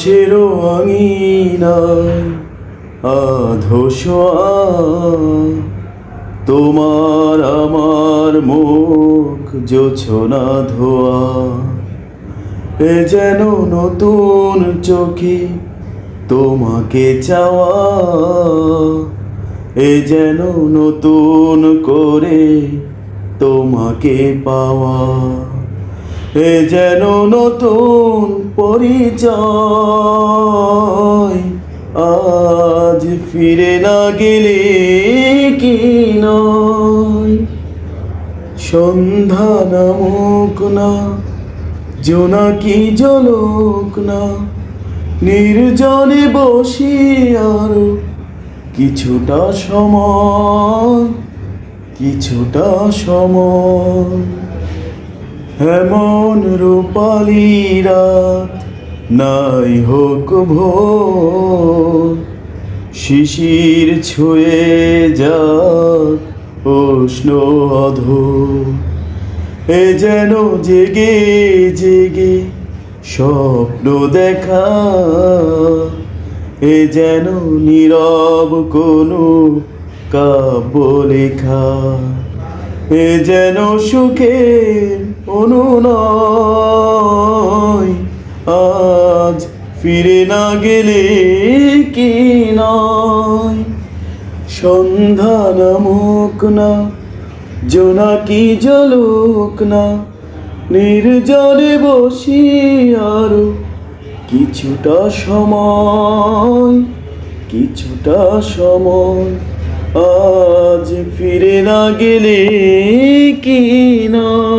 চেরো আঙিনায় আধোসোয়া তোমার আমার মুখ জোছনা ধোয়া। এ যেন নতুন চোখে তোমাকে চাওয়া। এ যেন নতুন করে তোমাকে পাওয়া। এ যেন নতুন পরিচয়। আজ ফিরে না গেলে কি নয়? সন্ধ্যা নামুক না জোনাকি জলুক না? নির্জনে বসি আর কিছুটা সময় কিছুটা সময়। এমন রূপালি রাত নাই হোক ভোর। শিশির ছুঁয়ে যাক উষ্ণ অধর। এ যেন জেগে জেগে স্বপ্ন দেখা। এ যেন নীরব কোনো কাব্য লেখা এ যেন সুখের অনুনয়। আজ ফিরে না গেলে কি নয়? সন্ধ্যা নামুক না জোনাকি জলুক না? নির্জনে বসি আরও কিছুটা সময় কিছুটা সময়। আজ ফিরে না গেলে কি না